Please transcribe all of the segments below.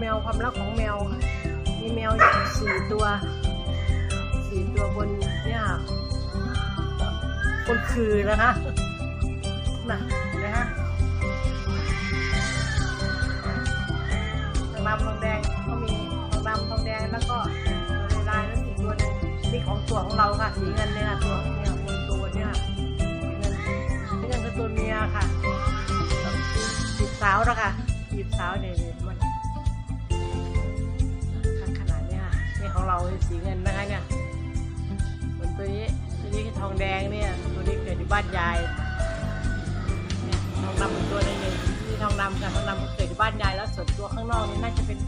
แมวความรักของแมว มีแมวอยู่สี่ตัวสี่ตัวบนเนี่ยบนคือนะคะน่ะนไหมฮะทองดำทองแดงก็มีทองดำทองแดงแล้วก็ลายๆแล้วอีกตัวหนึงนี่ของตัวของเราค่ะสีเงินเนี่ยค่ะตัวเนี่ยบนตัวเนี่ยค่ะสีเงินสีเงินคือตัวเมียค่ะจีบสาวแล้วค่ะจีบสาวเนี่ยเนี่ยมัน สีเงินนะคะเนี่ยส่วนตัวนี้ตัวนี้คือทองแดงเนี่ยตัวนี้เกิดอยู่บ้านยายเนี่ยทองดำอีกตัวนึงนี่นี่ทองดำค่ะทองดำเกิดอยู่บ้านยายแล้วส่วนตัวข้างนอกนี่น่าจะเป็น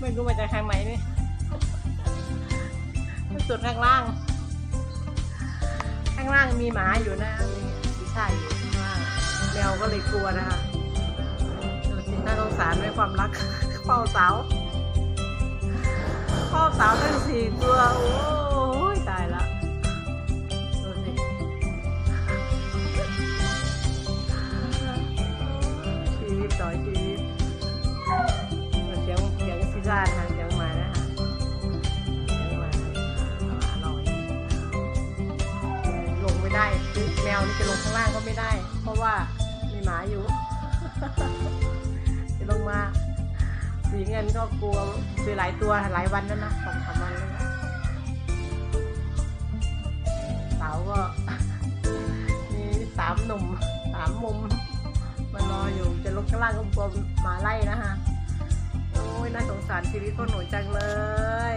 ไม่รู้มาจากทางไหนนี่ส่วนข้างล่าง ข้างล่างมีหมาอยู่นะมีผีชายอยู่ข้างล่างแมวก็เลยกลัวนะคะดูสิน่าสงสารในความรักเฝ้าเสาพ่อ สี่ตัว โอ้ยตายละดูสิชีวิตต่อชีวิตเสียงเสียงซิซ่าทางเสียงหมานะคะเสียงหมาอร่อยลงไม่ได้แมวนี่จะลงข้างล่างก็ไม่ได้ เพราะว่ามีหมาอยู่จะลงมาสีเงินก็กลัวซื้อหลายตัวหลายวันแล้วนะสองสามวันามมุมมารออยู่จะลงข้างล่างก็กลัวหมาไล่นะฮะโอ้ยน่าสงสารชีวิตพวกหนูจังเลย